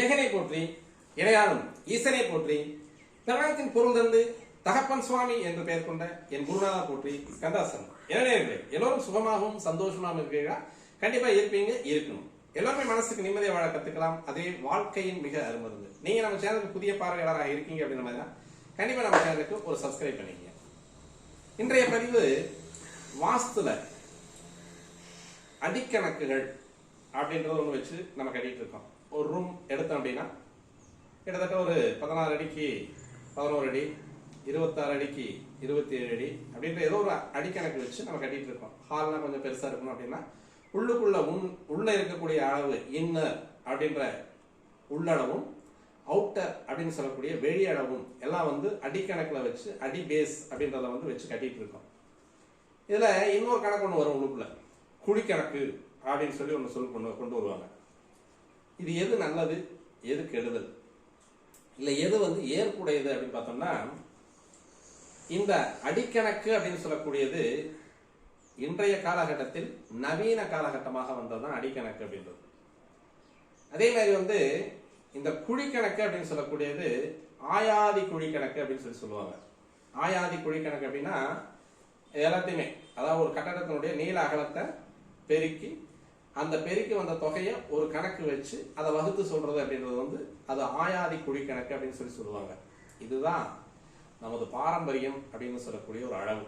ஏகனை போற்றி இணையாளும் ஈசனை போற்றி தமிழகத்தின் பொருள் தந்து தகப்பன் சுவாமி என்று பெயர் கொண்ட என் குருநாதா போற்றி கந்தாசன் எனவே எல்லோரும் சுகமாகவும் சந்தோஷமாகவும் இருப்பீர்களா கண்டிப்பா இருப்பீங்க இருக்கணும். எல்லாருமே மனசுக்கு நிம்மதியை வாழ கத்துக்கலாம். அதே வாழ்க்கையின் மிக அருமருந்து நீங்க நம்ம சேனலுக்கு புதிய பார்வையாளராக இருக்கீங்க அப்படின்ற மாதிரி தான். கண்டிப்பா நம்ம சேனலுக்கு ஒரு சப்ஸ்கிரைப் பண்ணிக்கங்க. இன்றைய பதிவு வாஸ்துல அடிக்கணக்குகள் அப்படின்றத ஒன்று வச்சு நம்ம கட்டிட்டு இருக்கோம். ஒரு ரூம் எடுத்தோம் அப்படின்னா கிட்டத்தட்ட ஒரு பதினாறு அடிக்கு பதினோரு அடி இருபத்தாறு அடிக்கு இருபத்தி ஏழு அடி அப்படின்ற ஏதோ ஒரு அடிக்கணக்கு வச்சு நம்ம கட்டிட்டு இருக்கோம். ஹால்னா கொஞ்சம் பெருசா இருக்கணும் அப்படின்னா உள்ளுக்குள்ள உன் உள்ள இருக்கக்கூடிய அளவு இன்னர் அப்படின்ற உள்ளளவும் அவுட்டர் அப்படின்னு சொல்லக்கூடிய வெளி அளவும் எல்லாம் வந்து அடிக்கணக்கில் வச்சு அடி பேஸ் அப்படின்றத வந்து வச்சு கட்டிட்டு இருக்கோம். இதுல இன்னொரு கணக்கு ஒன்று வரும் உள்ளுக்குள்ள. குழிக்கணக்கு அப்படின்னு சொல்லி ஒன்று சொல்லி கொண்டு கொண்டு வருவாங்க. இது எது நல்லது எது கெடுதல்? இல்லை எது வந்து ஏற்புடையது அப்படின்னு பார்த்தோம்னா இந்த அடிக்கணக்கு அப்படின்னு சொல்லக்கூடியது இன்றைய காலகட்டத்தில் நவீன காலகட்டமாக வந்ததுதான் அடிக்கணக்கு அப்படின்றது. அதே மாதிரி வந்து இந்த குழிக்கணக்கு அப்படின்னு சொல்லக்கூடியது ஆயாதி குழிக்கணக்கு அப்படின்னு சொல்லி சொல்லுவாங்க. ஆயாதி குழிக்கணக்கு அப்படின்னா எல்லாத்தையுமே அதாவது ஒரு கட்டடத்தினுடைய நீள அகலத்தை பெருக்கி அந்த பெருக்கி வந்த தொகையை ஒரு கணக்கு வச்சு அதை வகுத்து சொல்றது அப்படின்றது வந்து அது ஆயாதி குழிக்கணக்கு அப்படின்னு சொல்லி சொல்லுவாங்க. இதுதான் நமது பாரம்பரியம் அப்படின்னு சொல்லக்கூடிய ஒரு அளவு.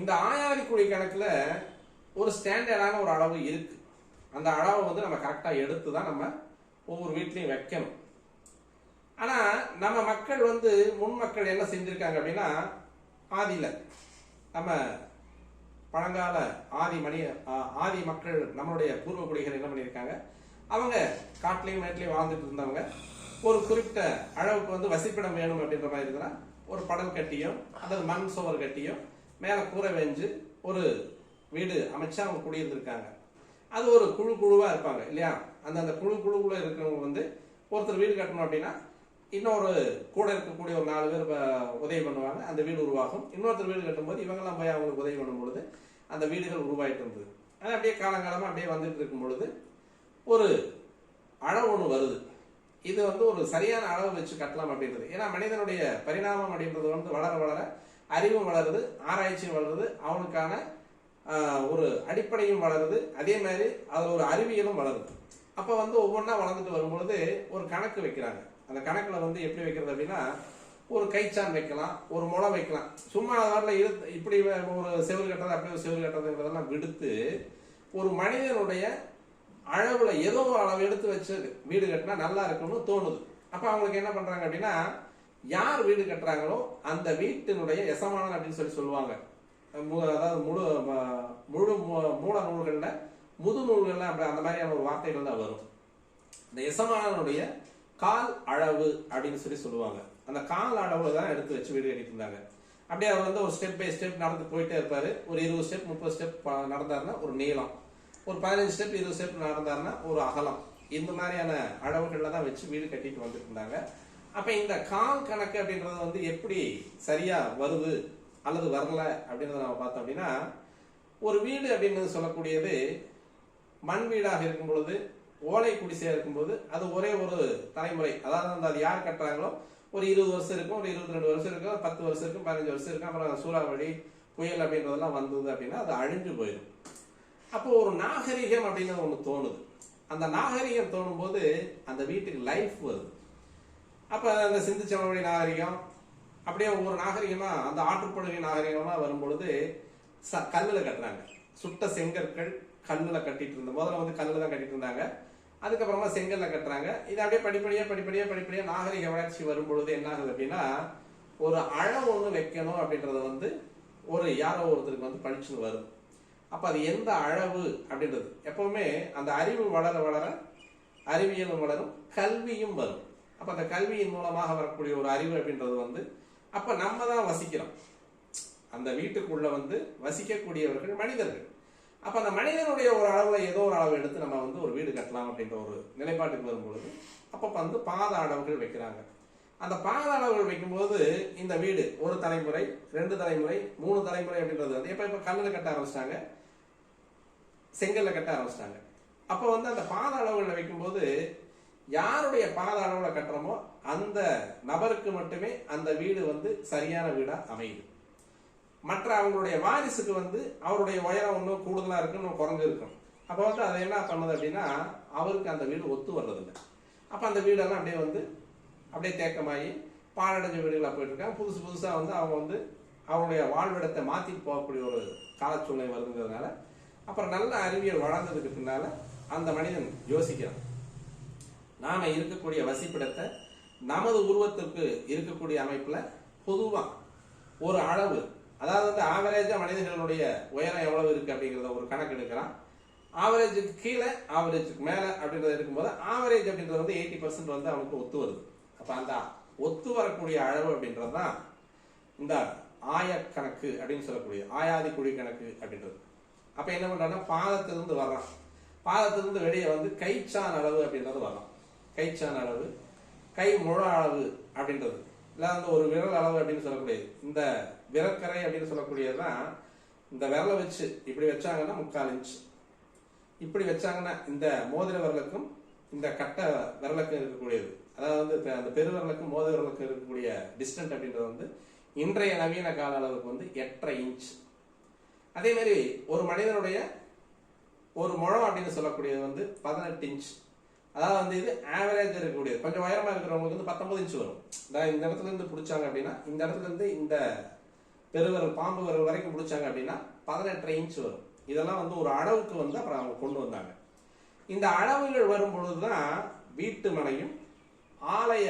இந்த ஆயாதி குழி கணக்குல ஒரு ஸ்டாண்டர்டான ஒரு அளவு இருக்கு. அந்த அளவை வந்து நம்ம கரெக்டா எடுத்து தான் நம்ம ஒவ்வொரு வீட்லையும் வைக்கணும். ஆனா நம்ம மக்கள் வந்து முன் மக்கள் என்ன செஞ்சிருக்காங்க அப்படின்னா ஆதியில நம்ம பழங்கால ஆதி மணி ஆ- ஆதி மக்கள் நம்மளுடைய பூர்வ குடிகள் என்ன பண்ணியிருக்காங்க? அவங்க காட்டிலையும் மேட்லையும் வாழ்ந்துட்டு இருந்தவங்க. ஒரு குறிப்பிட்ட அளவுக்கு வந்து வசிப்பிடம் வேணும் அப்படின்ற மாதிரி இருந்தா ஒரு படல் கட்டியும் அல்லது மண் சுவர் கட்டியும் மேலே கூரை வெஞ்சு ஒரு வீடு அமைச்சு அவங்க குடியிருந்திருக்காங்க. அது ஒரு குழு குழுவாக இருப்பாங்க இல்லையா? அந்த அந்த குழு குழுக்குள்ள இருக்கிறவங்க வந்து ஒருத்தர் வீடு கட்டணும் அப்படின்னா இன்னொரு கூட இருக்கக்கூடிய ஒரு நாலு பேர் உதவி பண்ணுவாங்க. அந்த வீடு உருவாகும். இன்னொருத்தர் வீடு கட்டும்போது இவங்கெல்லாம் போய் அவங்களுக்கு உதவி பண்ணும் பொழுது அந்த வீடுகள் உருவாயிட்டு இருந்தது. ஆனால் அப்படியே காலங்காலமாக அப்படியே வந்துட்டு இருக்கும் பொழுது ஒரு அளவு ஒன்று வருது. இது வந்து ஒரு சரியான அளவு வச்சு கட்டலாம் அப்படின்றது. ஏன்னா மனிதனுடைய பரிணாமம் அப்படின்றது வந்து வளர வளர அறிவும் வளருது ஆராய்ச்சியும் வளருது அவனுக்கான ஒரு அடிப்படையும் வளருது. அதே மாதிரி அதில் ஒரு அறிவியலும் வளருது. அப்போ வந்து ஒவ்வொன்றா வளர்ந்துட்டு வரும்பொழுது ஒரு கணக்கு வைக்கிறாங்க. அந்த கணக்கில் வந்து எப்படி வைக்கிறது அப்படின்னா ஒரு கைச்சான் வைக்கலாம் ஒரு முளை வைக்கலாம். சும்மா வரல இழுத்து இப்படி ஒரு செவுரு கட்டுறது அப்படி ஒரு செவில் கட்டுறதுங்கிறதெல்லாம் விடுத்து ஒரு மனிதனுடைய அளவில் ஏதோ ஒரு அளவு எடுத்து வச்சு வீடு கட்டினா நல்லா இருக்கும்னு தோணுது. அப்போ அவங்களுக்கு என்ன பண்ணுறாங்க அப்படின்னா யார் வீடு கட்டுறாங்களோ அந்த வீட்டினுடைய எசமானன் அப்படின்னு சொல்லி சொல்லுவாங்க. மு- அதாவது முழு முழு மூல நூல்களில் முது நூல்களில் அப்படி அந்த மாதிரியான ஒரு வார்த்தைகள் தான் வரும். இந்த எசமானனுடைய கால் அளவு அப்படின்னு சொல்லி சொல்லுவாங்க. அந்த கால் அளவுல தான் எடுத்து வச்சு வீடு கட்டிட்டு இருந்தாங்க. அப்படியே அவர் வந்து ஒரு ஸ்டெப் பை ஸ்டெப் நடந்து போயிட்டே இருப்பாரு. ஒரு இருபது ஸ்டெப் முப்பது ஸ்டெப் நடந்தாருன்னா ஒரு நீளம். ஒரு பதினஞ்சு ஸ்டெப் இருபது ஸ்டெப் நடந்தாருன்னா ஒரு அகலம். இந்த மாதிரியான அளவுகள்ல தான் வச்சு வீடு கட்டிட்டு வந்துட்டு இருந்தாங்க. அப்ப இந்த கால் கணக்கு அப்படின்றது வந்து எப்படி சரியா வருது அல்லது வரல அப்படின்றத நம்ம பார்த்தோம் அப்படின்னா ஒரு வீடு அப்படின்னு சொல்லக்கூடியது மண் வீடாக இருக்கும் பொழுது ஓலை குடிசையா இருக்கும்போது அது ஒரே ஒரு தலைமுறை. அதாவது அந்த அது யார் கட்டுறாங்களோ? ஒரு இருபது வருஷம் இருக்கும் ஒரு இருபத்தி ரெண்டு வருஷம் இருக்கும் பத்து வருஷம் இருக்கும் பதினஞ்சு வருஷம் இருக்கும். அப்புறம் சூறாவளி புயல் அப்படின்றதெல்லாம் வந்தது அப்படின்னா அது அழிஞ்சு போயிடும். அப்போ ஒரு நாகரிகம் அப்படின்னு ஒன்று தோணுது. அந்த நாகரிகம் தோணும் போது அந்த வீட்டுக்கு லைஃப் வருது. அப்போ அந்த சிந்து சமவெளி நாகரிகம் அப்படியே ஒவ்வொரு நாகரிகமா அந்த ஆற்றுப்படுகை நாகரிகமா வரும்பொழுது ச- கல்லில் கட்டுறாங்க. சுட்ட செங்கற்கள் கல்லில் கட்டிட்டு இருந்த முதல்ல வந்து கல்லில் தான் கட்டிட்டு இருந்தாங்க. அதுக்கப்புறமா செங்கல்ல கட்டுறாங்க. இது அப்படியே படிப்படியா படிப்படியா படிப்படியா நாகரிக வளர்ச்சி வரும்பொழுது என்ன ஆகுது அப்படின்னா ஒரு அளவு ஒன்று வைக்கணும் அப்படின்றத வந்து ஒரு யாரோ ஒருத்தருக்கு வந்து படிச்சுன்னு வரும். அப்ப அது எந்த அளவு அப்படின்றது. எப்பவுமே அந்த அறிவு வளர வளர அறிவியலும் வளரும் கல்வியும் வரும். அப்ப அந்த கல்வியின் மூலமாக வரக்கூடிய ஒரு அறிவு அப்படின்றது வந்து அப்ப நம்ம தான் வசிக்கிறோம். அந்த வீட்டுக்குள்ள வந்து வசிக்கக்கூடியவர்கள் மனிதர்கள். அப்ப அந்த மனிதனுடைய ஒரு அளவுல ஏதோ ஒரு அளவு எடுத்து நம்ம வந்து ஒரு வீடு கட்டலாம் அப்படின்ற ஒரு நிலைப்பாட்டுக்கு வரும்பொழுது அப்ப வந்து பாத அளவுகள் வைக்கிறாங்க. அந்த பாத அளவுகள் வைக்கும்போது இந்த வீடு ஒரு தலைமுறை ரெண்டு தலைமுறை மூணு தலைமுறை அப்படின்றது வந்து இப்போ இப்ப கல்லுல கட்ட ஆரம்பிச்சிட்டாங்க? செங்கல்ல கட்ட ஆரம்பிச்சிட்டாங்க. அப்ப வந்து அந்த பாத அளவுகளை வைக்கும்போது யாருடைய பாத அளவில் கட்டுறோமோ அந்த நபருக்கு மட்டுமே அந்த வீடு வந்து சரியான வீடா அமையுது. மற்ற அவங்களுடைய வாரிசுக்கு வந்து அவருடைய உயரம் இன்னும் கூடுதலாக இருக்கு இன்னும் குறைஞ்சு இருக்கும். அப்போ வந்து அதை என்ன பண்ணுது அப்படின்னா அவருக்கு அந்த வீடு ஒத்து வர்றதில்லை. அப்போ அந்த வீடெல்லாம் அப்படியே வந்து அப்படியே தேக்கமாகி பாழடைஞ்ச வீடுகளாக போயிட்டு இருக்காங்க புதுசு புதுசாக வந்து அவங்க வந்து அவருடைய வாழ்விடத்தை மாற்றிட்டு போகக்கூடிய ஒரு காலச்சூழ்நிலை வருதுங்கிறதுனால அப்புறம் நல்ல அறிவியல் வளர்ந்ததுக்கு பின்னால அந்த மனிதன் யோசிக்கிறான். நாம இருக்கக்கூடிய வசிப்பிடத்தை நமது உருவத்திற்கு இருக்கக்கூடிய அமைப்பில் பொதுவாக ஒரு அளவு அதாவது வந்து ஆவரேஜா மனிதர்களுடைய உயரம் எவ்வளவு இருக்கு அப்படிங்கிறத ஒரு கணக்கு எடுக்கிறான் ஆவரேஜுக்கு கீழே ஆவரேஜுக்கு மேல அப்படின்றத இருக்கும்போது ஆவரேஜ் அப்படின்றது வந்து எயிட்டி பர்சன்ட் வந்து அவனுக்கு ஒத்து வருது. அப்ப அந்த ஒத்து வரக்கூடிய அளவு அப்படின்றது தான் இந்த ஆயக்கணக்கு அப்படின்னு சொல்லக்கூடிய ஆயாதி குழி கணக்கு அப்படின்றது. அப்ப என்ன பண்ணுறான்னா பாதத்திலிருந்து வர்றான். பாதத்திலிருந்து வெளியே வந்து கைச்சான் அளவு அப்படின்றது வர்றான். கைச்சான் அளவு கை முழ அளவு அப்படின்றது. இல்லை அந்த ஒரு விரல் அளவு அப்படின்னு சொல்லக்கூடியது இந்த விரற்கரை அப்படின்னு சொல்லக்கூடியதுதான் இந்த விரலை வச்சு இப்படி வச்சாங்கன்னா முக்கால் இன்ச் இப்படி வச்சாங்கன்னா இந்த மோதிர விரலுக்கும் இந்த கட்டை விரலுக்கும் இருக்கக்கூடியது. அதாவது வந்து அந்த பெருவிரலுக்கும் மோதிர விரலுக்கும் இருக்கக்கூடிய டிஸ்டன்ட் அப்படின்றது வந்து இன்றைய நவீன கால அளவுக்கு வந்து எட்டரை இன்ச் அதே மாதிரி ஒரு மனிதனுடைய ஒரு முழம் அப்படின்னு சொல்லக்கூடியது வந்து பதினெட்டு இன்ச் அதாவது வந்து இது ஆவரேஜ் இருக்கக்கூடியது. கொஞ்சம் உயரமா இருக்கிறவங்களுக்கு வந்து பத்தொன்பது இன்ச் வரும். இந்த இடத்துல இருந்து பிடிச்சாங்க அப்படின்னா இந்த இடத்துல இருந்து இந்த பெருவிரல் பாம்பு விரல் வரைக்கும் பிடிச்சாங்க அப்படின்னா பதினெட்டரை இன்ச் வரும். இதெல்லாம் வந்து ஒரு அளவுக்கு வந்து அப்புறம் அவங்க கொண்டு வந்தாங்க. இந்த அளவுகள் வரும் பொழுதுதான் வீட்டு மனையும் ஆலய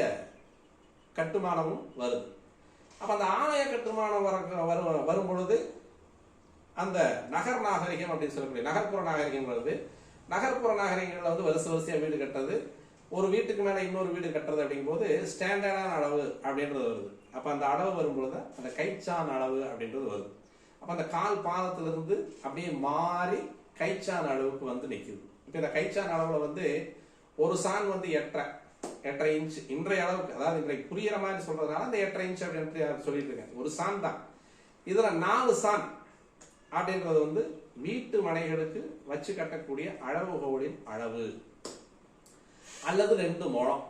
கட்டுமானமும் வருது. அப்போ அந்த ஆலய கட்டுமானம் வர வரும் வரும் பொழுது அந்த நகர் நாகரிகம் அப்படின்னு சொல்லக்கூடிய நகர்ப்புற நாகரிகம் வருது. நகர்ப்புற நாகரிகங்களில் வந்து வரிசை வரிசையாக வீடு கட்டுறது. ஒரு வீட்டுக்கு மேலே இன்னொரு வீடு கட்டுறது அப்படிங்கும்போது ஸ்டாண்டர்டான அளவு அப்படின்றது வருது. அப்போ அந்த அளவு வரும்பொழுது அந்த கைச்சான் அளவு அப்படின்றது வருது. அப்போ அந்த கால் பாதத்திலிருந்து அப்படியே மாறி கைச்சான் அளவுக்கு வந்து நிற்குது இப்போ இந்த கைச்சான் அளவில் வந்து ஒரு சான் வந்து எட்டரை எட்டரை இன்ச் இன்றைய அளவுக்கு அதாவது இன்றைக்கு புரியிற மாதிரி சொல்றதுனால அந்த எட்டரை இன்ச் அப்படின்னு சொல்லிட்டு இருக்கேன். ஒரு சான் தான். இதுல நாலு சான் அப்படின்றது வந்து வீட்டு மனைகளுக்கு வச்சு கட்டக்கூடிய அளவுகோலின் அளவு. அல்லது ரெண்டு முழம்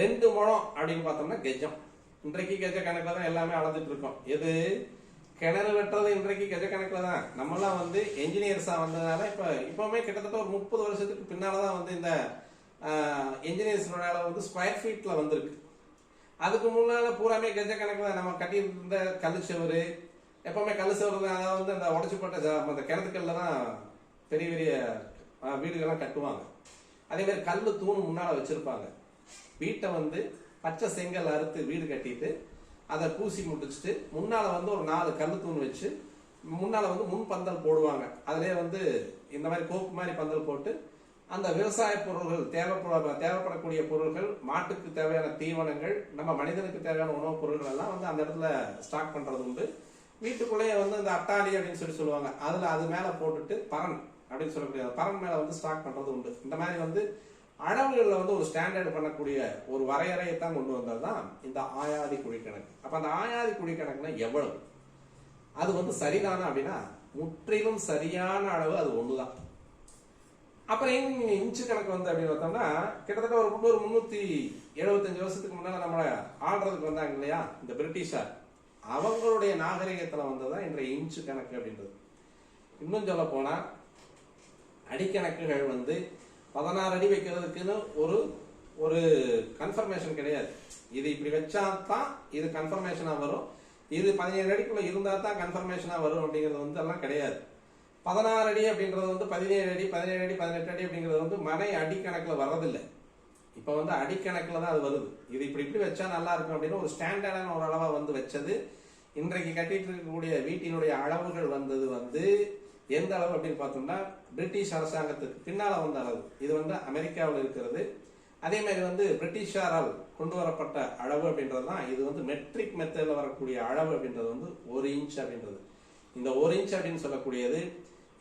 ரெண்டு முழம் அப்படின்னு பார்த்தோம்னா கெஜம். இன்றைக்கு கெஜ கணக்கில் தான் எல்லாமே அளந்துட்டு இருக்கோம். எது? கிணறு வெட்டுறது இன்றைக்கு கெஜ கணக்கில் தான். நம்மளாம் வந்து என்ஜினியர்ஸாக வந்ததுனால இப்போ இப்போவுமே கிட்டத்தட்ட ஒரு முப்பது வருஷத்துக்கு பின்னால் தான் வந்து இந்த என்ஜினியர்ஸோட அளவு வந்து ஸ்கொயர் ஃபீட்டில் வந்திருக்கு. அதுக்கு முன்னால் பூராமே கெஜ கணக்கில் நம்ம கட்டியிருந்த கல் செவரு எப்போவுமே கல் செவரு தான். அதாவது வந்து அந்த உடச்சி போட்ட அந்த கிணத்துக்கல்ல தான் பெரிய பெரிய வீடுகள்லாம் கட்டுவாங்க. அதே மாதிரி கல் தூண் முன்னால வச்சிருப்பாங்க. வீட்டை வந்து பச்சை செங்கல் அறுத்து வீடு கட்டிட்டு அதை பூசி முடிச்சுட்டு முன்னால வந்து ஒரு நாலு கல் தூண் வச்சு முன்னால வந்து முன் பந்தல் போடுவாங்க. அதிலே வந்து இந்த மாதிரி கோப்பு மாதிரி பந்தல் போட்டு அந்த விவசாய பொருள்கள் தேவைப்பட தேவைப்படக்கூடிய பொருள்கள் மாட்டுக்கு தேவையான தீவனங்கள் நம்ம மனிதனுக்கு தேவையான உணவுப் பொருள்கள் எல்லாம் வந்து அந்த இடத்துல ஸ்டாக் பண்றது உண்டு. வீட்டுக்குள்ளேயே வந்து இந்த அட்டாளி அப்படின்னு சொல்லி சொல்லுவாங்க. அதுல அது மேல போட்டுட்டு பரன் அப்படின்னு சொல்லக்கூடிய முடியாது. பரன் மேலே வந்து ஸ்டாக் பண்ணுறது உண்டு. இந்த மாதிரி வந்து அளவுகளில் வந்து ஒரு ஸ்டாண்டர்ட் பண்ணக்கூடிய ஒரு வரையறையை தான் கொண்டு வந்தது தான் இந்த ஆயாதி குழிக்கணக்கு அப்போ அந்த ஆயாதி குழி எவ்வளவு? அது வந்து சரிதானா அப்படின்னா முற்றிலும் சரியான அளவு அது ஒன்று தான் அப்புறம் இங்க இன்ச்சு கணக்கு வந்து அப்படின்னு பார்த்தோம்னா கிட்டத்தட்ட ஒரு முந்நூறு முந்நூற்றி எழுபத்தஞ்சு வருஷத்துக்கு முன்னால் நம்மளை ஆள்றதுக்கு வந்தாங்க இல்லையா? இந்த பிரிட்டிஷார். அவங்களுடைய நாகரிகத்துல வந்ததுதான் இன்றைய இன்ச்சு கணக்கு அப்படின்றது. இன்னும் சொல்ல போனால் அடிக்கணக்குகள் வந்து பதினாறு அடி வைக்கிறதுக்குன்னு ஒரு ஒரு கன்ஃபர்மேஷன் கிடையாது. இது இப்படி வச்சா தான் இது கன்ஃபர்மேஷனாக வரும். இது பதினேழு அடிக்குள்ளே இருந்தால் தான் கன்ஃபர்மேஷனாக வரும் அப்படிங்கிறது வந்து எல்லாம் கிடையாது. பதினாறு அடி அப்படின்றது வந்து பதினேழு அடி பதினேழு அடி பதினெட்டு அடி அப்படிங்கிறது வந்து மனை அடிக்கணக்கில் வர்றதில்லை. இப்போ வந்து அடிக்கணக்கில் தான் அது வருது. இது இப்படி இப்படி வச்சா நல்லா இருக்கும் அப்படின்னு ஒரு ஸ்டாண்டர்டான ஒரு அளவாக வந்து வச்சது. இன்றைக்கு கட்டிட்டு இருக்கக்கூடிய வீட்டினுடைய அளவுகள் வந்தது வந்து எந்த அளவு அப்படின்னு பார்த்தோம்னா பிரிட்டிஷ் அரசாங்கத்துக்கு பின்னால் வந்த அளவு. இது வந்து அமெரிக்காவில் இருக்கிறது. அதே மாதிரி வந்து பிரிட்டிஷாரால் கொண்டு வரப்பட்ட அளவு அப்படின்றது தான் இது வந்து மெட்ரிக் மெத்தடில் வரக்கூடிய அளவு அப்படின்றது வந்து ஒரு இன்ச் அப்படின்றது. இந்த ஒரு இன்ச் அப்படின்னு சொல்லக்கூடியது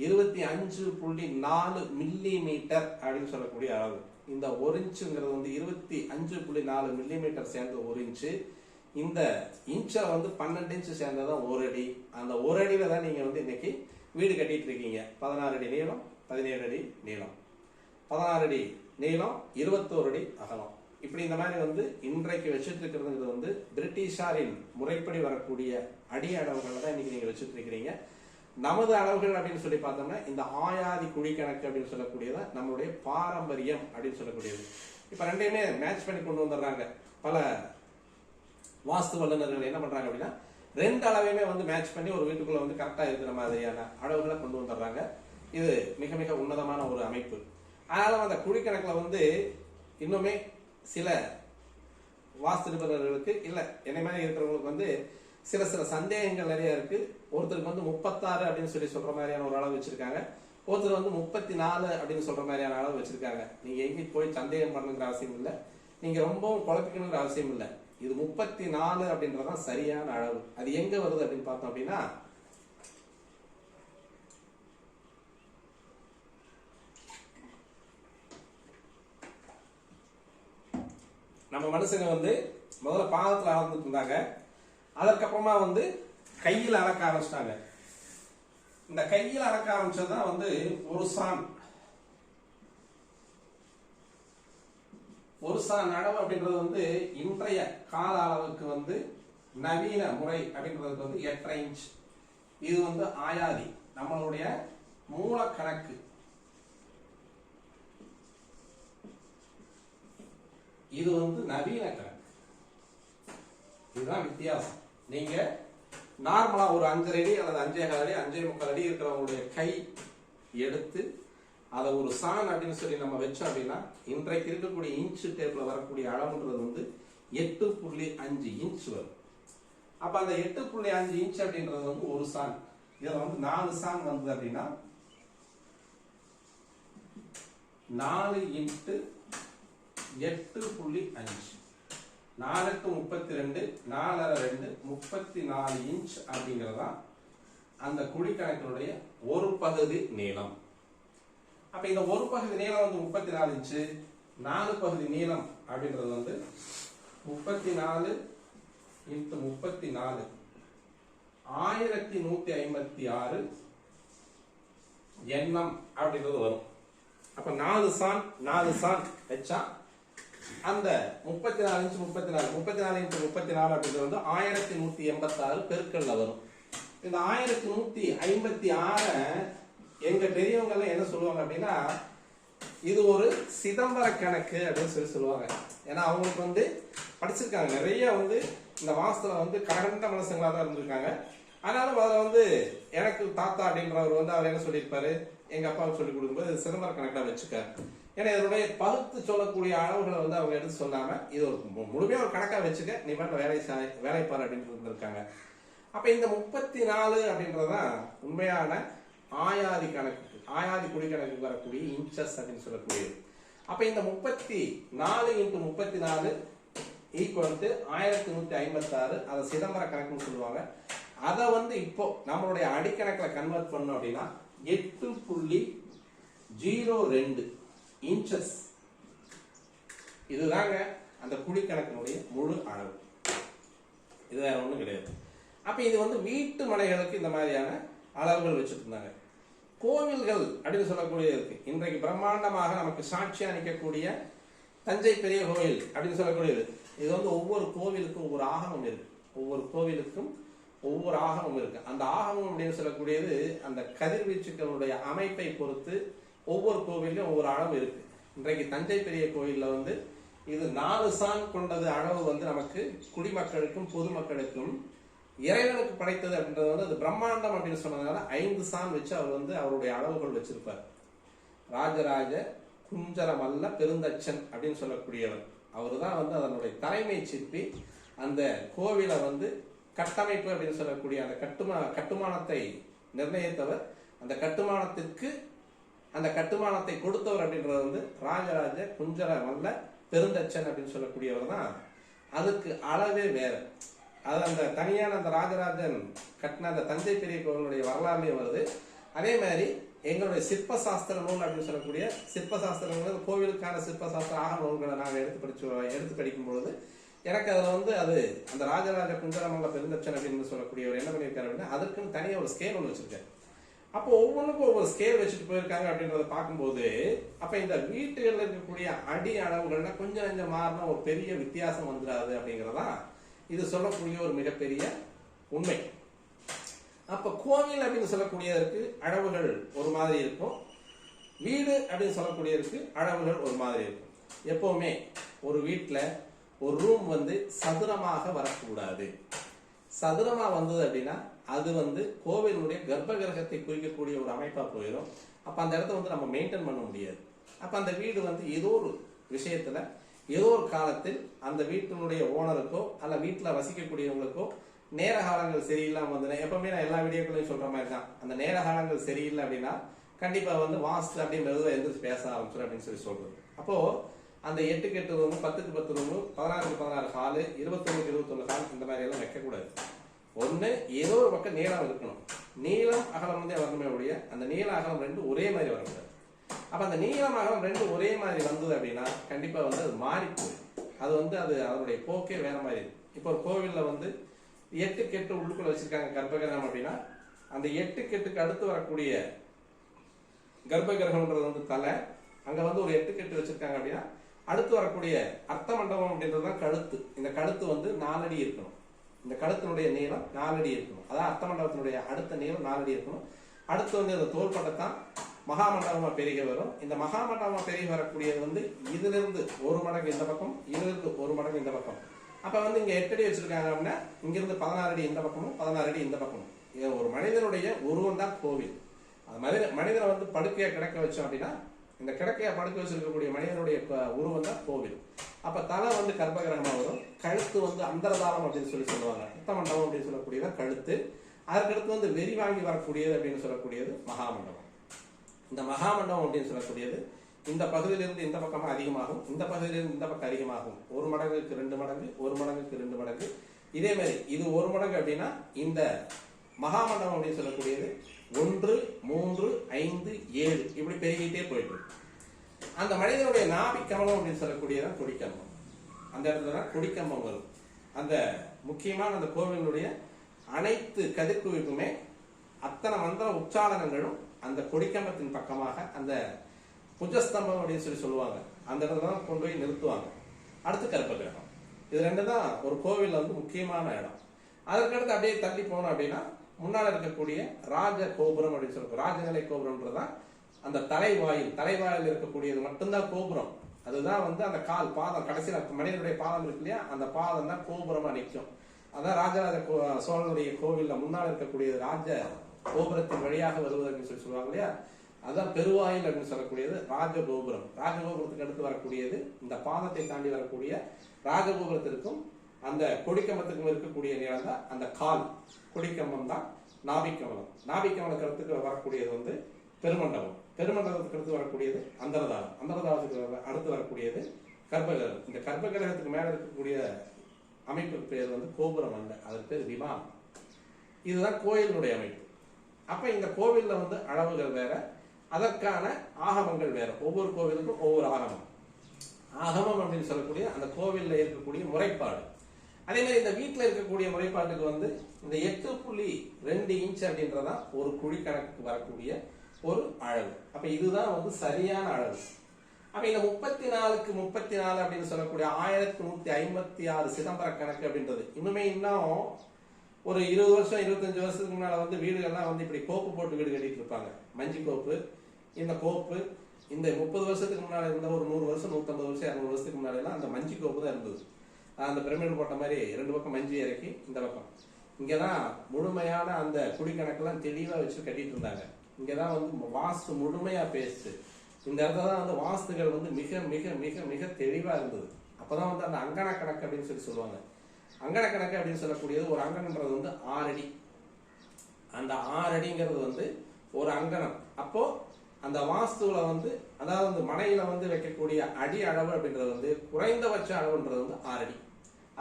இருபத்தி அஞ்சு புள்ளி நாலு மில்லி மீட்டர் அப்படின்னு சொல்லக்கூடிய அளவு. இந்த ஒரு இன்ச்சுங்கிறது வந்து இருபத்தி அஞ்சு புள்ளி நாலு மில்லி மீட்டர் சேர்ந்த ஒரு இன்ச்சு இந்த இன்ச்சை வந்து பன்னெண்டு இன்ச்சு சேர்ந்ததான் ஒரு அடி. அந்த ஒரு அடியில தான் நீங்க வந்து இன்னைக்கு வீடு கட்டிட்டு இருக்கீங்க பதினாறு அடி நீளம் பதினேழு அடி நீளம். பதினாறு அடி நீளம் இருபத்தோரு அடி அகலம். இப்படி இந்த மாதிரி வந்து இன்றைக்கு வச்சுட்டு வந்து பிரிட்டிஷாரின் முறைப்படி வரக்கூடிய அடி அளவுகளை தான் இன்னைக்கு நீங்க வச்சுட்டு இருக்கிறீங்க நமது அளவுகள் அப்படின்னு சொல்லி பார்த்தோம்னா இந்த ஆயாதி குழி கணக்கு அப்படின்னு சொல்லக்கூடியது நம்மளுடைய பாரம்பரியம் அப்படின்னு சொல்லக்கூடியது. இப்ப ரெண்டையுமே மேட்ச் பண்ணி கொண்டு வந்துடுறாங்க. பல வாஸ்து வல்லுநர்கள் என்ன பண்றாங்க அப்படின்னா ரெண்டு அளவையுமே வந்து மேட்ச் பண்ணி ஒரு வீட்டுக்குள்ள வந்து கரெக்டா இருக்கிற மாதிரியான அளவுகளை கொண்டு வந்துடுறாங்க. இது மிக மிக உன்னதமான ஒரு அமைப்பு. அதனால அந்த குழிக்கணக்கில் வந்து இன்னுமே சில வாஸ்து நிபுணர்களுக்கு இல்லை என்னை மாதிரி இருக்கிறவங்களுக்கு வந்து சில சில சந்தேகங்கள் நிறைய இருக்கு. ஒருத்தருக்கு வந்து முப்பத்தாறு அப்படின்னு சொல்லி சொல்ற மாதிரியான ஒரு அளவு வச்சிருக்காங்க. ஒருத்தர் வந்து முப்பத்தி நாலு அப்படின்னு சொல்ற மாதிரியான அளவு வச்சிருக்காங்க. நீங்க எங்கேயும் போய் சந்தேகம் பண்ணுங்கிற அவசியம் இல்லை. நீங்க ரொம்பவும் குழப்பிக்கணுங்கிற அவசியம் இல்லை. இது முப்பத்தி நாலு அப்படின்றதான் சரியான அளவு. அது எங்க வருது அப்படின்னு பார்த்தோம் அப்படின்னா நம்ம மனுஷங்க வந்து முதல்ல பாதத்துல அளந்துட்டு இருந்தாங்க. அதற்கப்புறமா வந்து கையில் அளக்க ஆரம்பிச்சிட்டாங்க. இந்த கையில் அளக்க ஆரம்பிச்சதுதான் வந்து ஒரு சான் ஒரு நடவு அப்படின்றது வந்து இன்றைய கால அளவுக்கு வந்து நவீன முறை அப்படின்றதுக்கு வந்து எட்டரை இன்ச். இது வந்து ஆயாதி நம்மளுடைய மூல கணக்கு. இது வந்து நவீன கணக்கு. இதுதான் வித்தியாசம். நீங்க நார்மலா ஒரு அஞ்சரை அடி அல்லது அஞ்சே கால் அடி அஞ்சே முக்கால் அடி இருக்கிறவங்களுடைய கை எடுத்து அதை ஒரு சான் அப்படின்னு சொல்லி நம்ம வச்சோம் அப்படின்னா இன்றைக்கு இருக்கக்கூடிய இன்ச் டேப்பில் வரக்கூடிய அளவுன்றது வந்து எட்டு புள்ளி அஞ்சு இன்ச் வரும். அப்போ அந்த எட்டு புள்ளி அஞ்சு இன்ச் அப்படின்றது வந்து ஒரு சான் இதில் வந்து நாலு சான் வந்தது அப்படின்னா நாலு இன்ட்டு எட்டு புள்ளி அஞ்சு. நாலுக்கு முப்பத்தி ரெண்டு நாலரை ரெண்டு முப்பத்தி நாலு இன்ச் அப்படிங்கிறதான் அந்த குழி கணக்கினுடைய ஒரு பகுதி நீளம். அப்ப இந்த ஒரு பகுதி நீளம் வந்து முப்பத்தி நாலு இன்ச்சு நாலு பகுதி நீளம் அப்படின்றது வந்து முப்பத்தி நாலு இன்ட்டு முப்பத்தி நாலு ஆயிரத்தி நூத்தி ஐம்பத்தி ஆறு எண்ணம் அப்படின்றது வரும். அப்ப நாலு சான் நாலு சான் வச்சா அந்த முப்பத்தி நாலு இன்ச்சு முப்பத்தி நாலு முப்பத்தி நாலு இன்ச்சு முப்பத்தி நாலு அப்படின்றது வந்து ஆயிரத்தி நூத்தி எண்பத்தி ஆறு பெருக்கல்ல வரும். இந்த ஆயிரத்தி நூத்தி ஐம்பத்தி ஆறு எங்க பெரியவங்க எல்லாம் என்ன சொல்லுவாங்க அப்படின்னா இது ஒரு சிதம்பர கணக்கு அப்படின்னு சொல்லி சொல்லுவாங்க. ஏன்னா அவங்களுக்கு வந்து படிச்சிருக்காங்க. நிறைய வந்து இந்த மாசத்துல வந்து கரண்ட மனசுங்களா தான் இருந்திருக்காங்க. ஆனாலும் அதில் வந்து எனக்கு தாத்தா அப்படின்றவர் வந்து அவர் என்ன சொல்லியிருப்பாரு? எங்க அப்பாவுக்கு சொல்லி கொடுக்கும்போது சிதம்பர கணக்கா வச்சுக்க. ஏன்னா இதனுடைய பகுத்து சொல்லக்கூடிய அளவுகளை வந்து அவங்க எடுத்து சொல்லாம இது ஒரு மு- ஒரு கணக்கா வச்சுக்க நீ பண்ண வேலை வேலைப்பாரு அப்படின்னு இருந்திருக்காங்க அப்ப இந்த முப்பத்தி நாலு அப்படின்றதுதான் உண்மையான ஆயாதி கணக்கு ஆயாதி குடி கணக்கு வரக்கூடிய இன்ச்சஸ் அப்படின்னு சொல்லக்கூடியது. அப்ப இந்த முப்பத்தி நாலு இன்ட்டு முப்பத்தி நாலு ஈக்குவல் டு ஆயிரத்தி நூத்தி ஐம்பத்தி ஆறு அதை சிதம்பர கணக்குன்னு சொல்லுவாங்க. அதை வந்து இப்போ நம்மளுடைய அடிக்கணக்கில் கன்வெர்ட் பண்ணோம் அப்படின்னா எட்டு புள்ளி ஜீரோ ரெண்டு இன்ச்சஸ் இதுதாங்க அந்த குழிக்கணக்கினுடைய முழு அளவு. இது வேற ஒன்றும் கிடையாது. அப்ப இது வந்து வீட்டு மனைகளுக்கு இந்த மாதிரியான அளவுகள் வச்சுட்டு இருந்தாங்க. கோவில்கள் அப்படின்னு சொல்லக்கூடிய இருக்கு. இன்றைக்கு பிரம்மாண்டமாக நமக்கு சாட்சியா நிற்கக்கூடிய தஞ்சை பெரிய கோவில் அப்படின்னு சொல்லக்கூடியது. இது வந்து ஒவ்வொரு கோவிலுக்கும் ஒவ்வொரு ஆகமம் இருக்கு. ஒவ்வொரு கோவிலுக்கும் ஒவ்வொரு ஆகமம் இருக்கு. அந்த ஆகமம் அப்படின்னு சொல்லக்கூடியது அந்த கதிர்வீச்சுக்களுடைய அமைப்பை பொறுத்து ஒவ்வொரு கோவிலையும் ஒவ்வொரு அளவு இருக்கு. இன்றைக்கு தஞ்சை பெரிய கோவிலில் வந்து இது நாலு சான் கொண்டது அளவு வந்து நமக்கு குடிமக்களுக்கும் பொதுமக்களுக்கும் இறைவனுக்கு படைத்தது அப்படின்றது வந்து அது பிரம்மாண்டம் அப்படின்னு சொன்னதுனால ஐந்து சான் வச்சு அவர் வந்து அவருடைய அளவுகள் வச்சிருப்பார். ராஜராஜ குஞ்சரமல்ல பெருந்தச்சன் அப்படின்னு சொல்லக்கூடியவர். அவர் தான் வந்து அதனுடைய தலைமை சிற்பி. அந்த கோவிலை வந்து கட்டமைப்பு அப்படின்னு சொல்லக்கூடிய அந்த கட்டுமா கட்டுமானத்தை நிர்ணயித்தவர். அந்த கட்டுமானத்திற்கு அந்த கட்டுமானத்தை கொடுத்தவர் அப்படின்றது வந்து ராஜராஜ குஞ்சரமல்ல பெருந்தச்சன் அப்படின்னு சொல்லக்கூடியவர் தான். அதுக்கு அளவே வேற. அது அந்த தனியான அந்த ராஜராஜன் கட்டின அந்த தஞ்சை பெரிய கோவிலுடைய வரலாமே வருது. அதே மாதிரி எங்களுடைய சிற்ப சாஸ்திர நூல் அப்படின்னு சொல்லக்கூடிய சிற்ப சாஸ்திரங்கள் கோவிலுக்கான சிற்ப சாஸ்திர ஆக நூல்களை நாங்கள் எடுத்து படிச்சு எடுத்து படிக்கும் பொழுது எனக்கு அதில் வந்து அது அந்த ராஜராஜ குஞ்சரமல்ல பெருந்தச்சன் அப்படின்னு சொல்லக்கூடிய ஒரு என்ன பண்ணியிருக்காரு அப்படின்னா அதுக்குன்னு தனியாக ஒரு ஸ்கேல் ஒன்று வச்சிருக்காரு. அப்போ ஒவ்வொன்றுக்கும் ஒவ்வொரு ஸ்கேல் வச்சுட்டு போயிருக்காங்க அப்படின்றத பார்க்கும்போது அப்போ இந்த வீட்டுகளில் இருக்கக்கூடிய அடி அளவுகள்னா கொஞ்சம் கொஞ்சம் மாறின ஒரு பெரிய வித்தியாசம் வந்துடாது அப்படிங்கிறதான் இது சொல்லக்கூடிய ஒரு மிகப்பெரிய உண்மை. அப்ப கோவில் அப்படின்னு சொல்லக்கூடியதற்கு அளவுகள் ஒரு மாதிரி இருக்கும். வீடு அப்படின்னு சொல்லக்கூடியதற்கு அளவுகள் ஒரு மாதிரி இருக்கும். எப்பவுமே ஒரு வீட்டில் ஒரு ரூம் வந்து சதுரமாக வரக்கூடாது. சதுரமாக வந்தது அப்படின்னா அது வந்து கோவிலுடைய கர்ப்ப கிரகத்தை குறிக்கக்கூடிய ஒரு அமைப்பாக போயிடும் அப்போ அந்த இடத்த வந்து நம்ம மெயின்டைன் பண்ண முடியாது. அப்போ அந்த வீடு வந்து ஏதோ ஒரு விஷயத்துல ஏதோ ஒரு காலத்தில் அந்த வீட்டினுடைய ஓனருக்கோ அல்ல வீட்டில் வசிக்கக்கூடியவங்களுக்கோ நேர காலங்கள் சரியில்லாம வந்து எப்பவுமே நான் எல்லா வீடியோக்களையும் சொல்ற மாதிரி தான். அந்த நேர காலங்கள் சரியில்லை அப்படின்னா கண்டிப்பா வந்து வாஸ்து அப்படியே மெதுவாக எந்திரிச்சு பேச ஆரம்பிச்சிடும் அப்படின்னு சொல்லி சொல்றது. அப்போ அந்த எட்டுக்கு எட்டு ரூமு பத்துக்கு பத்து ரூமு பதினாறுக்கு பதினாறு ஹாலு இருபத்தொன்னுக்கு இருபத்தொன்னு ஹால் இந்த மாதிரி எல்லாம் வைக்கக்கூடாது. ஒன்று ஏதோ ஒரு பக்கம் நீளம் இருக்கணும். நீளம் அகலம் வந்து வரணுமே ஒழிய அந்த நீள அகலம் ரெண்டு ஒரே மாதிரி வரக்கூடாது. அப்ப அந்த நீளம் அகலம் ரெண்டும் ஒரே மாதிரி வந்தது அப்படின்னா கண்டிப்பா வந்து அது மாறி போயிடும். அது வந்து அது அதனுடைய போக்கே வேற மாதிரி இருக்கும். இப்போ ஒரு கோவில்ல வந்து எட்டு கெட்டு உள்ளுக்குள்ள வச்சிருக்காங்க கர்ப்பகிரகம் அப்படின்னா அந்த எட்டு கெட்டுக்கு அடுத்து வரக்கூடிய கர்ப்பகிரகம்ன்றது வந்து தலை அங்க வந்து ஒரு எட்டு கெட்டு வச்சிருக்காங்க அப்படின்னா அடுத்து வரக்கூடிய அர்த்த மண்டபம் அப்படின்றது தான் கழுத்து. இந்த கழுத்து வந்து நாலடி இருக்கணும். இந்த கழுத்தினுடைய நீளம் நாலடி இருக்கணும். அதான் அர்த்த மண்டபத்தினுடைய அடுத்த நீளம் நாலடி இருக்கணும். அடுத்து வந்து அந்த தோள்பட்டை தான் மகாமண்டபமாக பெருகி வரும். இந்த மகாமண்டபமாக பெருகி வரக்கூடியது வந்து இதிலிருந்து ஒரு மடங்கு இந்த பக்கம் இதிலிருந்து ஒரு மடங்கு இந்த பக்கம். அப்போ வந்து இங்கே எட்டடி வச்சுருக்காங்க அப்படின்னா இங்கிருந்து பதினாறு அடி இந்த பக்கமும் பதினாறு அடி இந்த பக்கமும். இது ஒரு மனிதனுடைய உருவம் தான் கோவில். அது மனித மனிதனை வந்து படுக்கையை கிடக்க வச்சோம் அப்படின்னா இந்த கிடக்கையை படுக்க வச்சிருக்கக்கூடிய மனிதனுடைய உருவம் தான் கோவில். அப்போ தலை வந்து கர்ப்பகிரகமாக வரும். கழுத்து வந்து அந்தரதாரம் அப்படின்னு சொல்லி சொல்லுவாங்க. ரத்த மண்டபம் அப்படின்னு சொல்லக்கூடியதான் கழுத்து. அதற்கடுத்து வந்து வெறி வாங்கி வரக்கூடியது அப்படின்னு சொல்லக்கூடியது மகாமண்டபம். இந்த மகாமண்டபம் அப்படின்னு சொல்லக்கூடியது இந்த பகுதியிலிருந்து இந்த பக்கமாக அதிகமாகும் இந்த பகுதியிலிருந்து இந்த பக்கம் அதிகமாகும். ஒரு மடங்குக்கு ரெண்டு மடங்கு ஒரு மடங்குக்கு ரெண்டு மடங்கு. இதே மாதிரி இது ஒரு மடங்கு அப்படின்னா இந்த மகாமண்டபம் அப்படின்னு சொல்லக்கூடியது ஒன்று மூன்று ஐந்து ஏழு. இப்படி பெருகிட்டே போயிட்டு அந்த மனிதனுடைய நாபி கமலம் அப்படின்னு சொல்லக்கூடியதான் கொடிக்கம்பம். அந்த இடத்துல தான் கொடிக்கம்பம் வரும். அந்த முக்கியமான அந்த கோவிலுடைய அனைத்து கதிர்குவிப்புமே அத்தனை மந்திர உச்சாரணங்களும் அந்த கொடிக்கம்பத்தின் பக்கமாக அந்த புஜஸ்தம்பம் அப்படின்னு சொல்லி சொல்லுவாங்க. அந்த இடத்துல தான் கொண்டு போய் நிறுத்துவாங்க. அடுத்து கர்ப்பகிரகம் இது ரெண்டு தான் ஒரு கோவில் வந்து முக்கியமான இடம். அதற்கடுத்து அப்படியே தள்ளி போனோம் அப்படின்னா முன்னால் இருக்கக்கூடிய ராஜ கோபுரம் அப்படின்னு சொல்லுவோம். ராஜநிலை கோபுரம்ன்றதான் அந்த தலைவாயில் தலைவாயில் இருக்கக்கூடியது மட்டும்தான் கோபுரம். அதுதான் வந்து அந்த கால் பாதம் கடைசியில் மனிதனுடைய பாதம் இருக்கு இல்லையா? அந்த பாதம் தான் கோபுரமாக நிற்கும் அதான் ராஜராஜ கோ- சோழனுடைய கோவிலில் முன்னால் இருக்கக்கூடியது ராஜ கோபுரத்தின் வழியாக வருவது அப்படின்னு சொல்லி சொல்லுவாங்க இல்லையா? அதான் பெருவாயில் அப்படின்னு சொல்லக்கூடியது ராஜகோபுரம். ராஜகோபுரத்துக்கு அடுத்து வரக்கூடியது இந்த பாதத்தை தாண்டி வரக்கூடிய ராஜகோபுரத்திற்கும் அந்த கொடிக்கம்பத்துக்கும் இருக்கக்கூடிய நிலம் தான் அந்த கால். கொடிக்கம்பம் தான் நாபிக்கமலம் நாபிக்கமலத்துக்கு வரக்கூடியது வந்து பெருமண்டபம். பெருமண்டபத்துக்கு அடுத்து வரக்கூடியது அந்தரதாரம். அந்தரதாரத்துக்கு அடுத்து வரக்கூடியது கர்ப்பகிரகம். இந்த கர்ப்பகிரகத்துக்கு மேலே இருக்கக்கூடிய அமைப்பு பேர் வந்து கோபுரம் அல்ல. அதற்கு பேர் விமானம். இதுதான் கோயிலினுடைய அமைப்பு. அப்ப இந்த கோவில்ல வந்து அளவுகள் வேற அதற்கான ஆகமங்கள் வேற. ஒவ்வொரு கோவிலுக்கும் ஒவ்வொரு ஆகமம். ஆகமம் அப்படின்னு சொல்லக்கூடிய அந்த கோவில்ல இருக்கக்கூடிய முறைப்பாடு. அதே மாதிரி இந்த வீட்டில் இருக்கக்கூடிய முறைப்பாட்டுக்கு வந்து இந்த எட்டு புள்ளி ரெண்டு இன்ச் அப்படின்றதான் ஒரு குழி கணக்குக்கு வரக்கூடிய ஒரு அளவு. அப்ப இதுதான் வந்து சரியான அளவு. அப்ப இந்த முப்பத்தி நாலுக்கு முப்பத்தி நாலு அப்படின்னு சொல்லக்கூடிய ஆயிரத்தி நூத்தி ஐம்பத்தி ஆறு சிதம்பர கணக்கு அப்படின்றது. இன்னுமே இன்னும் ஒரு இருபது வருஷம் இருபத்தஞ்சு வருஷத்துக்கு முன்னால வந்து வீடுகள்லாம் வந்து இப்படி கோப்பு போட்டு வீடு கட்டிட்டு இருப்பாங்க. மஞ்சி கோப்பு இந்த கோப்பு இந்த முப்பது வருஷத்துக்கு முன்னாடி இருந்த ஒரு நூறு வருஷம் நூத்தம்பது வருஷம் இரநூறு வருஷத்துக்கு முன்னாடி எல்லாம் அந்த மஞ்சி கோப்பு தான் இருந்தது. அந்த பிரமிடு போட்ட மாதிரி ரெண்டு பக்கம் மஞ்சி இறக்கி இந்த பக்கம். இங்கதான் முழுமையான அந்த குடிக்கணக்கெல்லாம் தெளிவா வச்சு கட்டிட்டு இருந்தாங்க. இங்கதான் வந்து வாஸ்து முழுமையா பேசு இந்த இடத்துல தான் வந்து வாஸ்துகள் வந்து மிக மிக மிக மிக தெளிவா இருந்தது. அப்பதான் வந்து அந்த அங்கன கணக்கு அப்படின்னு சொல்லி சொல்லுவாங்க. அங்கன கணக்கு அப்படின்னு சொல்லக்கூடியது ஒரு அங்கனன்றது வந்து ஆறு அடி அந்த ஆறு அடிங்கிறது வந்து ஒரு அங்கனம். அப்போ அந்த வாஸ்துல வந்து அதாவது அந்த மனையில வந்து வைக்கக்கூடிய அடி அளவு அப்படின்றது வந்து குறைந்தபட்ச அளவுன்றது வந்து ஆறு அடி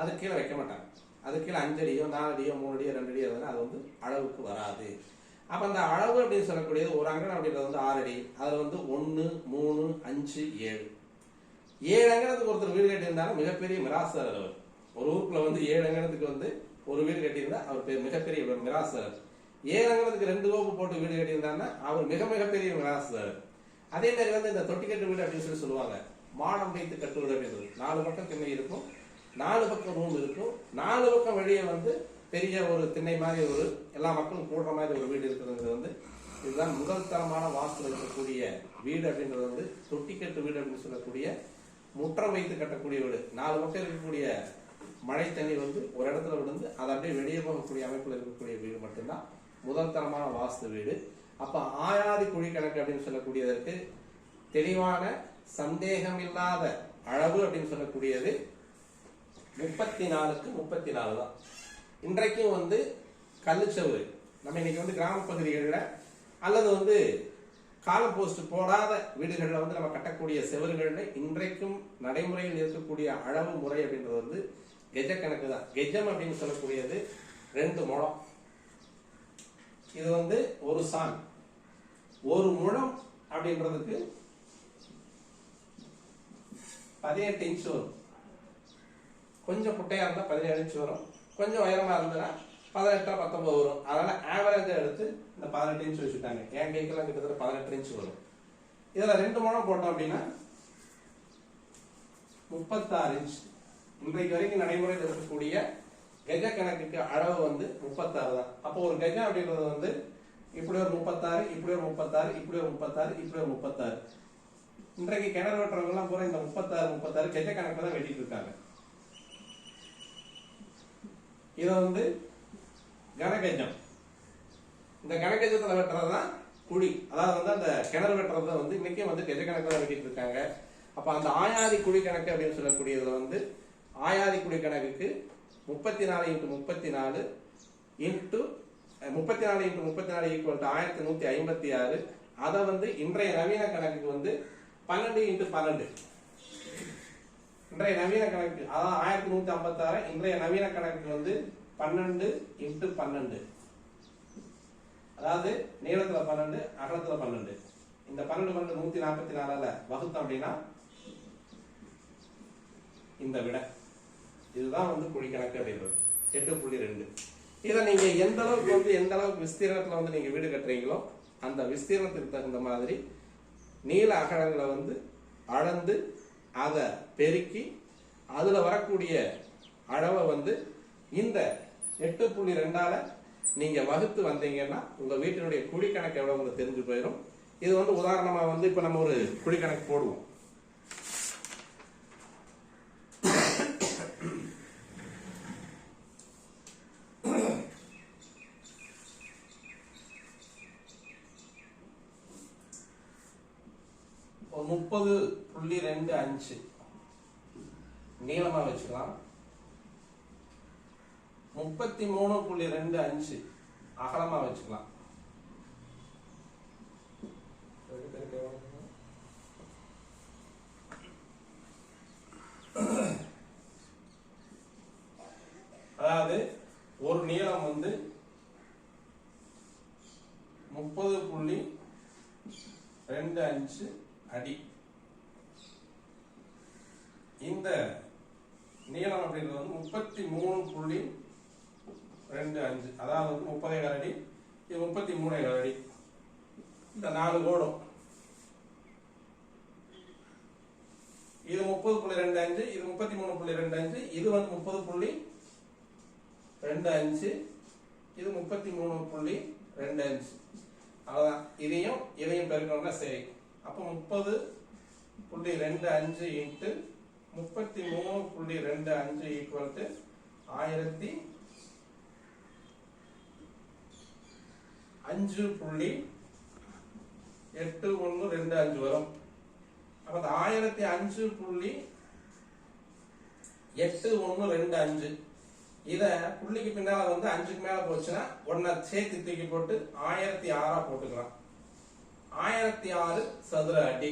அது கீழே வைக்க மாட்டாங்க. அது கீழே அஞ்சு அடியோ நாலு அடியோ மூணு அடியோ ரெண்டு அடியோ இருந்தாலும் அது வந்து அளவுக்கு வராது. அப்போ அந்த அளவு அப்படின்னு சொல்லக்கூடியது ஒரு அங்கனம் அப்படின்றது வந்து ஆறு அடி அதில் வந்து ஒன்று மூணு அஞ்சு ஏழு. ஏழு அங்கனத்துக்கு ஒருத்தர் வீடு கட்டியிருந்தாலும் மிகப்பெரிய மிராசர் அளவு ஒரு ஊருக்குள்ள வந்து ஏழு அங்கனத்துக்கு வந்து ஒரு வீடு கட்டியிருந்தா அவர் பெ- மிகப்பெரிய மிராசர். ஏழங்கிறதுக்கு ரெண்டு கோப்பு போட்டு வீடு கட்டியிருந்தாருன்னா அவர் மிக மிகப்பெரிய விலாசர் அதே மாதிரி வந்து இந்த தொட்டிக்கட்டு வீடு அப்படின்னு சொல்லி சொல்லுவாங்க. மாடம் வைத்து கட்டுவது அப்படின்றது நாலு பக்கம் திண்ணை இருக்கும் நாலு பக்கம் ரூம் இருக்கும் நாலு பக்கம் வெளியே வந்து பெரிய ஒரு திண்ணை மாதிரி ஒரு எல்லா மக்களும் கூடுற மாதிரி ஒரு வீடு இருக்கிறது வந்து இதுதான் முதல் தரமான வாசல் இருக்கக்கூடிய வீடு அப்படின்றது வந்து தொட்டிக்கட்டு வீடு அப்படின்னு சொல்லக்கூடிய முற்றம் வைத்து கட்டக்கூடிய வீடு. நாலு பக்கம் இருக்கக்கூடிய மழை தண்ணி வந்து ஒரு இடத்துல விழுந்து அது அப்படியே வெளியே போகக்கூடிய அமைப்பில் இருக்கக்கூடிய வீடு மட்டும்தான். முதல் தரமான வாஸ்து வீடு. அப்போ ஆயாதி குழி கணக்கு அப்படின்னு சொல்லக்கூடியதற்கு தெளிவான சந்தேகம் இல்லாத அளவு அப்படின்னு சொல்லக்கூடியது முப்பத்தி நாலுக்கு முப்பத்தி நாலு தான். இன்றைக்கும் வந்து கல்லுச்சவு நம்ம இன்னைக்கு வந்து கிராம பகுதிகளில் அல்லது வந்து கால போஸ்ட் போடாத வீடுகளில் வந்து நம்ம கட்டக்கூடிய செவறுகளில் இன்றைக்கும் நடைமுறையில் இருக்கக்கூடிய அளவு முறை அப்படின்றது வந்து கெஜ கணக்கு தான். கெஜம் அப்படின்னு சொல்லக்கூடியது ரெண்டு முழம். இது வந்து ஒரு சான் ஒரு முழம் அப்படின்றதுக்கு பதினெட்டு இன்ச் வரும். கொஞ்சம் குட்டையா இருந்தா பதினேழு இன்ச் வரும். கொஞ்சம் உயரமா இருந்ததுன்னா பதினெட்டா பத்தொன்பது வரும். அதனால ஆவரேஜா எடுத்து இந்த பதினெட்டு இன்ச் வச்சுட்டாங்க. என் கைக்கெல்லாம் கிட்டத்தட்ட பதினெட்டு இன்ச் வரும். இதுல ரெண்டு முழம் போட்டோம் அப்படின்னா முப்பத்தாறு இன்ச் இன்றைக்கு வரைக்கும் நடைமுறையில் இருக்கக்கூடிய கஜ கணக்குக்கு அளவு வந்து முப்பத்தாறு தான். அப்போ ஒரு கஜம் அப்படின்றது வந்து இப்படி ஒரு முப்பத்தாறு இப்படி ஒரு முப்பத்தாறு இப்படி ஒரு முப்பத்தாறு இப்படி ஒரு முப்பத்தாறு. இன்றைக்கு கிணறு வெட்டுறவங்க எல்லாம் பூரா இந்த முப்பத்தாறு முப்பத்தாறு கஜ கணக்கு தான் வெட்டிட்டு இருக்காங்க. இதை வந்து கனகஜம். இந்த கனகஜத்துல வெட்டுறது தான் குழி அதாவது வந்து அந்த கிணறு வெட்டுறது வந்து இன்னைக்கே வந்து கெஜ கணக்கு தான் வெட்டிட்டு இருக்காங்க. அப்ப அந்த ஆயாதி குழி கணக்கு அப்படின்னு சொல்லக்கூடியதுல வந்து ஆயாதிக்குடி கணக்குக்கு முப்பத்தி நாலு இன்ட்டு முப்பத்தி நாலு இன்ட்டு முப்பத்தி நாலு இன்ட்டு முப்பத்தி நாலு ஈக்குவல் டு ஆயிரத்தி நூற்றி ஐம்பத்தி ஆறு. அதை வந்து இன்றைய நவீன கணக்குக்கு வந்து பன்னெண்டு இன்ட்டு பன்னெண்டு. இன்றைய நவீன கணக்கு அதாவது ஆயிரத்தி நூற்றி ஐம்பத்தாறு இன்றைய நவீன கணக்கு வந்து பன்னெண்டு இன்ட்டு பன்னெண்டு. அதாவது நீளத்தில் பன்னெண்டு அகலத்தில் பன்னெண்டு. இந்த பன்னெண்டு பன்னெண்டு நூத்தி நாற்பத்தி நாலால வகுத்தோம் அப்படின்னா இந்த விட. இதுதான் வந்து குழி கணக்கு அப்படின்றது. எட்டு புள்ளி ரெண்டு. இதை நீங்க எந்த அளவுக்கு வந்து எந்த அளவுக்கு விஸ்தீரணத்துல வந்து நீங்க வீடு கட்டுறீங்களோ அந்த விஸ்தீரணத்துக்கு தகுந்த மாதிரி நீள அகலங்களை வந்து அளந்து அதை பெருக்கி அதுல வரக்கூடிய அளவை வந்து இந்த எட்டு புள்ளி ரெண்டால நீங்க வகுத்து வந்தீங்கன்னா உங்க வீட்டினுடைய குழி கணக்கு எவ்வளவு உங்களுக்கு தெரிஞ்சு போயிடும். இது வந்து உதாரணமா வந்து இப்ப நம்ம ஒரு குழி கணக்கு போடுவோம் ஒரு முப்பது புள்ளி ரெண்டு அஞ்சு நீளமா வச்சுக்கலாம் முப்பத்தி மூணு புள்ளி ரெண்டு அஞ்சு. அகலமா வச்சுக்கலாம். அதாவது ஒரு நீளம் வந்து முப்பது புள்ளி ரெண்டு அஞ்சு அடி. இந்த நீளம் அப்படின்றது வந்து முப்பத்தி மூணு புள்ளி ரெண்டு அஞ்சு. அதாவது வந்து முப்பதே இது முப்பத்தி மூணே கரடி. இந்த நாலு கோடும் இது முப்பது புள்ளி ரெண்டு அஞ்சு இது முப்பத்தி மூணு புள்ளி ரெண்டு அஞ்சு இது வந்து முப்பது புள்ளி ரெண்டு அஞ்சு இது முப்பத்தி மூணு புள்ளி ரெண்டு அஞ்சு. அவ்வளோதான் இதையும் இதையும் பெருக்கணும்னா சரி. அப்போ முப்பது புள்ளி ரெண்டு அஞ்சு இன்ட்டு முப்பத்தி மூணு புள்ளி ரெண்டு அஞ்சு ஈக்குவல் டு ஆயிரத்தி அஞ்சு புள்ளி எட்டு ஒன்று ரெண்டு அஞ்சு வரும். அப்ப அந்த ஆயிரத்தி அஞ்சு புள்ளி எட்டு ஒன்று ரெண்டு அஞ்சு. இத புள்ளிக்கு பின்னால வந்து அஞ்சுக்கு மேல போச்சுன்னா ஒன்ன சேர்த்து தூக்கி போட்டு ஆயிரத்தி ஆறா போட்டுக்கலாம். ஆயிரத்தி ஆறு சதுர அடி.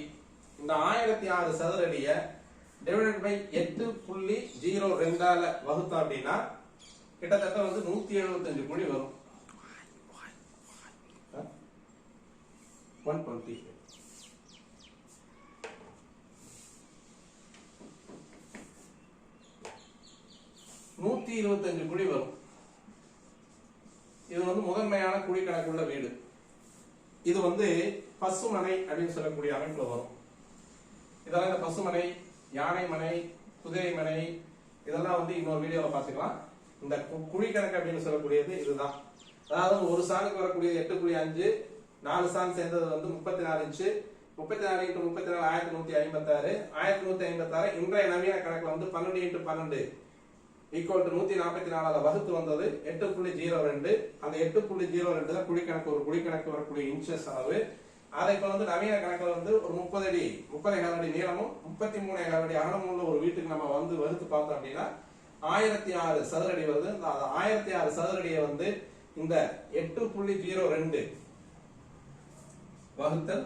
இந்த ஆயிரத்தி ஆறு சதுர அடிய டிவைடட் பை எட்டு புள்ளி ஜீரோ ரெண்டால வகுத்தோம் அப்படின்னா கிட்டத்தட்ட வந்து நூத்தி எழுபத்தஞ்சு புள்ளி வரும். ஒன் டுவெண்ட்டி நூத்தி இருபத்தஞ்சு குழி வரும். இது வந்து முதன்மையான குழி கணக்குள்ள வீடு. இது வந்து பசுமனை அப்படின்னு சொல்லக்கூடிய அமைப்புல வரும். இதெல்லாம் இந்த பசுமனை யானை மனை குதிரை மனை இதெல்லாம் வந்து இன்னொரு வீடியோல பாத்துக்கலாம் இந்த கு- குழி கணக்கு அப்படின்னு சொல்லக்கூடியது இதுதான். அதாவது ஒரு சாணுக்கு வரக்கூடியது எட்டு புள்ளி அஞ்சு நாலு சாங் சேர்ந்தது வந்து முப்பத்தி நாலு இன்ச்சு முப்பத்தி நாலு இன்ட்டு முப்பத்தி நாலு ஆயிரத்தி நூத்தி ஐம்பத்தாறு. ஆயிரத்தி நூத்தி ஐம்பத்தாறு இன்றைய நவீன கணக்குல வந்து பன்னெண்டு இன்ட்டு பன்னெண்டு. ஈக்குவல் டு நூத்தி நாற்பத்தி நாலாவது வகுத்து வந்தது எட்டு புள்ளி ஜீரோ ரெண்டு. அந்த எட்டு புள்ளி ஜீரோ ரெண்டு தான் குழிக்கணக்கு ஒரு குழிக்கணக்கு வரக்கூடிய இன்ச்சஸ் அளவு. அதை இப்போ வந்து நவீன கணக்கில் வந்து ஒரு முப்பது அடி முப்பது அடி நீளமும் முப்பத்தி மூணு அடி அகலமும் உள்ள ஒரு வீட்டுக்கு நம்ம வந்து வகுத்து பார்த்தோம் அப்படின்னா ஆயிரத்தி ஆறு சதுரடி வருது. அந்த ஆயிரத்தி ஆறு சதுரடியை வந்து இந்த எட்டு புள்ளி ஜீரோ ரெண்டு வகுத்தல்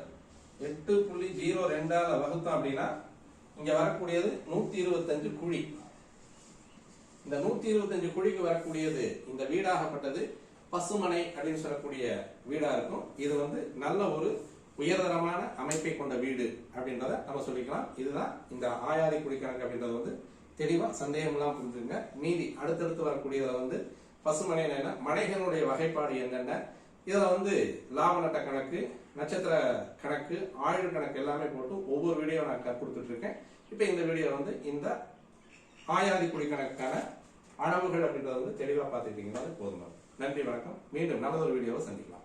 எட்டு புள்ளி ஜீரோ ரெண்டால வகுத்தோம் அப்படின்னா இங்க வரக்கூடியது நூத்தி இருபத்தஞ்சு குழி. இந்த நூத்தி இருபத்தஞ்சு குழிக்கு வரக்கூடியது இந்த வீடாகப்பட்டது பசுமனை அப்படின்னு சொல்லக்கூடிய வீடா இருக்கும். இது வந்து நல்ல ஒரு உயர்தரமான அமைப்பை கொண்ட வீடு அப்படின்றத நம்ம சொல்லிக்கலாம். இதுதான் இந்த ஆயாதி குடிக்கணக்கு அப்படின்றது வந்து தெளிவா சந்தேகம் எல்லாம் புரிஞ்சுங்க. மீதி அடுத்தடுத்து வரக்கூடியதை வந்து பசுமனை என்ன மனைகளுடைய வகைப்பாடு என்னென்ன? இதுல வந்து லாப நட்ட கணக்கு நட்சத்திர கணக்கு ஆயுள் கணக்கு எல்லாமே போட்டு ஒவ்வொரு வீடியோ நான் க- கொடுத்துட்டு இருக்கேன் இப்போ இந்த வீடியோ வந்து இந்த ஆயாதி குடிக்கணக்கான அளவுகள் அப்படின்றத வந்து தெளிவாக பார்த்துக்கிட்டீங்கன்னா அது போதும் நன்றி வணக்கம். மீண்டும் நல்லதொரு வீடியோவை சந்திக்கலாம்.